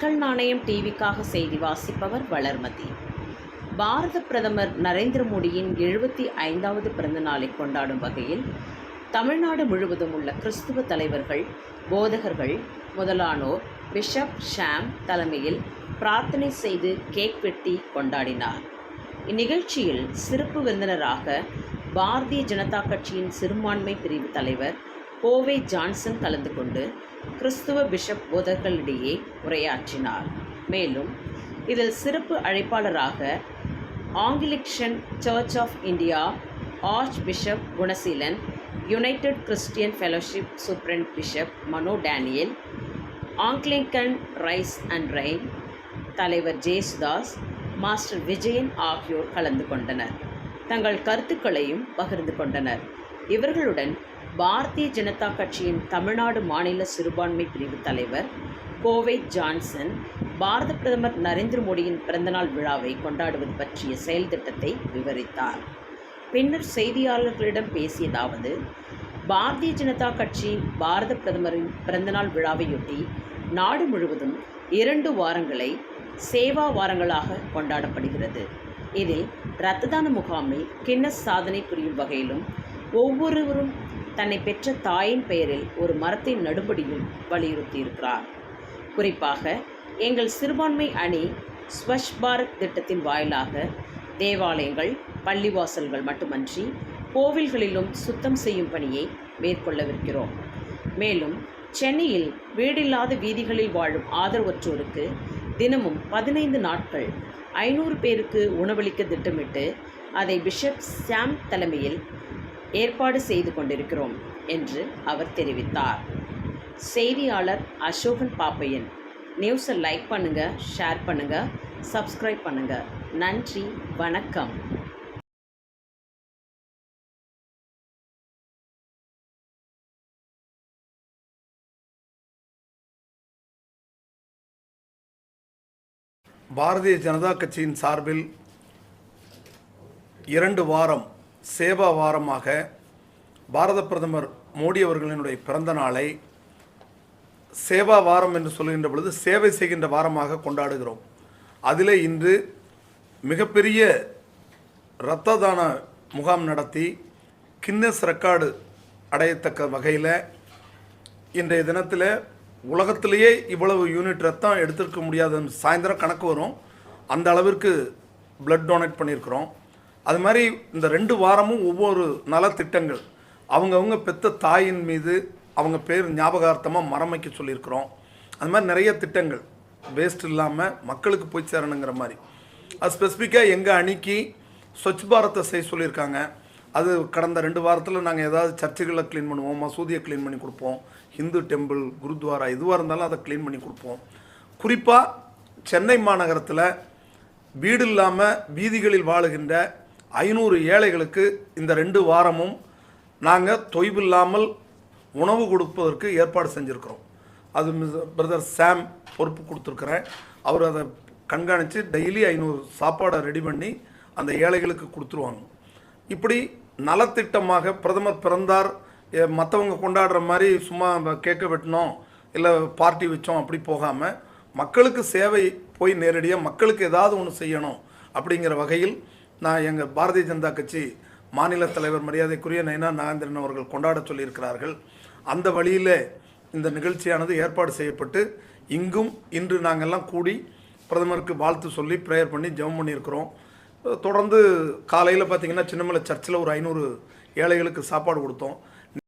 மக்கள் நாணயம் டிவிக்காக செய்தி வாசிப்பவர் வளர்மதி. பாரத பிரதமர் நரேந்திர மோடியின் எழுபத்தி ஐந்தாவது பிறந்த நாளை கொண்டாடும் வகையில் தமிழ்நாடு முழுவதும் உள்ள கிறிஸ்துவ தலைவர்கள் போதகர்கள் முதலானோர் பிஷப் ஷாம் தலைமையில் பிரார்த்தனை செய்து கேக் வெட்டி கொண்டாடினார். இந்நிகழ்ச்சியில் சிறப்பு விருந்தினராக பாரதிய ஜனதா கட்சியின் சிறுபான்மை பிரிவு தலைவர் கோவை ஜான்சன் கலந்து கொண்டு கிறிஸ்துவ பிஷப் போதகர்களிடையே உரையாற்றினார். மேலும் இதில் சிறப்பு அழைப்பாளராக Anglican church of India archbishop Gunaseelan united Christian fellowship superintendent bishop Mano Daniel Anglican rise and reign தலைவர் ஜேசுதாஸ் மாஸ்டர் விஜயன் ஆகியோர் கலந்து கொண்டனர். தங்கள் கருத்துக்களையும் பகிர்ந்து கொண்டனர். இவர்களுடன் பாரதிய ஜனதா கட்சியின் தமிழ்நாடு மாநில சிறுபான்மை பிரிவு தலைவர் கோவை ஜான்சன் பாரத பிரதமர் நரேந்திர மோடியின் பிறந்தநாள் விழாவை கொண்டாடுவது பற்றிய செயல் திட்டத்தை விவரித்தார். பின்னர் செய்தியாளர்களிடம் பேசியதாவது பாரதிய ஜனதா கட்சி பாரத பிரதமரின் பிறந்தநாள் விழாவையொட்டி நாடு முழுவதும் இரண்டு வாரங்களை சேவா வாரங்களாக கொண்டாடப்படுகிறது. இதில் இரத்த தான முகாமில் கின்னஸ் சாதனை புரியும் வகையிலும் ஒவ்வொருவரும் தன்னை பெற்ற தாயின் பெயரில் ஒரு மரத்தின் நடும்படியும் வலியுறுத்தியிருக்கிறார். குறிப்பாக எங்கள் சிறுபான்மை அணி ஸ்வச் பாரத் திட்டத்தின் வாயிலாக தேவாலயங்கள் பள்ளிவாசல்கள் மட்டுமன்றி கோவில்களிலும் சுத்தம் செய்யும் பணியை மேற்கொள்ளவிருக்கிறோம். மேலும் சென்னையில் வீடில்லாத வீதிகளில் வாழும் ஆதரவற்றோருக்கு தினமும் பதினைந்து நாட்கள் ஐநூறு பேருக்கு உணவளிக்க திட்டமிட்டு அதை பிஷப் சாம் தலைமையில் ஏற்பாடு செய்து கொண்டிருக்கிறோம் என்று அவர் தெரிவித்தார். செய்தியாளர் அசோகன் பாப்பையன். நியூஸை லைக் பண்ணுங்கள் ஷேர் பண்ணுங்கள் சப்ஸ்கிரைப் பண்ணுங்கள் நன்றி வணக்கம். பாரதிய ஜனதா கட்சியின் சார்பில் இரண்டு வாரம் சேவா வாரமாக பாரத பிரதமர் மோடி அவர்களினுடைய பிறந்த நாளை சேவா வாரம் என்று சொல்கின்ற பொழுது சேவை செய்கின்ற வாரமாக கொண்டாடுகிறோம். அதிலே இன்று மிகப்பெரிய இரத்த தான முகாம் நடத்தி கின்னஸ் ரெக்கார்டு அடையத்தக்க வகையில் இன்றைய தினத்தில் உலகத்திலேயே இவ்வளவு யூனிட் ரத்தம் எடுத்திருக்க முடியாத சாயந்தரம் கணக்கு வரும். அந்த அளவிற்கு பிளட் டொனேட் பண்ணியிருக்கிறோம். அது மாதிரி இந்த ரெண்டு வாரமும் ஒவ்வொரு நலத்திட்டங்கள். அவங்கவுங்க பெத்த தாயின் மீது அவங்க பேர் ஞாபகார்த்தமாக மரம் வைக்க சொல்லியிருக்கிறோம். அது மாதிரி நிறைய திட்டங்கள். வேஸ்ட் இல்லாமல் மக்களுக்கு போய் சேரணுங்கிற மாதிரி. அது ஸ்பெசிஃபிக்காக எங்கள் அணிக்கு ஸ்வச் பாரத்தை செய்ய சொல்லியிருக்காங்க. அது கடந்த ரெண்டு வாரத்தில் நாங்கள் ஏதாவது சர்ச்சுகளை க்ளீன் பண்ணுவோம் மசூதியை க்ளீன் பண்ணி கொடுப்போம் ஹிந்து டெம்பிள் குருத்வாரா எதுவாக இருந்தாலும் அதை க்ளீன் பண்ணி கொடுப்போம். குறிப்பாக சென்னை மாநகரத்தில் வீடு இல்லாமல் வீதிகளில் வாழுகின்ற ஐநூறு ஏழைகளுக்கு இந்த ரெண்டு வாரமும் நாங்கள் தொய்வில்லாமல் உணவு கொடுப்பதற்கு ஏற்பாடு செஞ்சுருக்கிறோம். அது பிரதர் சாம் பொறுப்பு கொடுத்துருக்குறேன். அவர் அதை கண்காணித்து டெய்லி ஐநூறு சாப்பாடை ரெடி பண்ணி அந்த ஏழைகளுக்கு கொடுத்துருவாங்க. இப்படி நலத்திட்டமாக பிரதமர் பிறந்தார். மற்றவங்க கொண்டாடுற மாதிரி சும்மா கேக்க வெட்டினோம் இல்லை பார்ட்டி வச்சோம் அப்படி போகாமல் மக்களுக்கு சேவை போய் நேரடியாக மக்களுக்கு ஏதாவது ஒன்று செய்யணும் அப்படிங்கிற வகையில் நான் எங்கள் பாரதிய ஜனதா கட்சி மாநில தலைவர் மரியாதைக்குரிய நயனா நாகேந்திரன் அவர்கள் கொண்டாட சொல்லியிருக்கிறார்கள். அந்த வழியில் இந்த நிகழ்ச்சியானது ஏற்பாடு செய்யப்பட்டு இங்கும் இன்று நாங்கள்லாம் கூடி பிரதமருக்கு வாழ்த்து சொல்லி ப்ரேயர் பண்ணி ஜெபம் பண்ணியிருக்கிறோம். தொடர்ந்து காலையில் பார்த்தீங்கன்னா சின்னமலை சர்ச்சில் ஒரு ஐநூறு ஏழைகளுக்கு சாப்பாடு கொடுத்தோம்.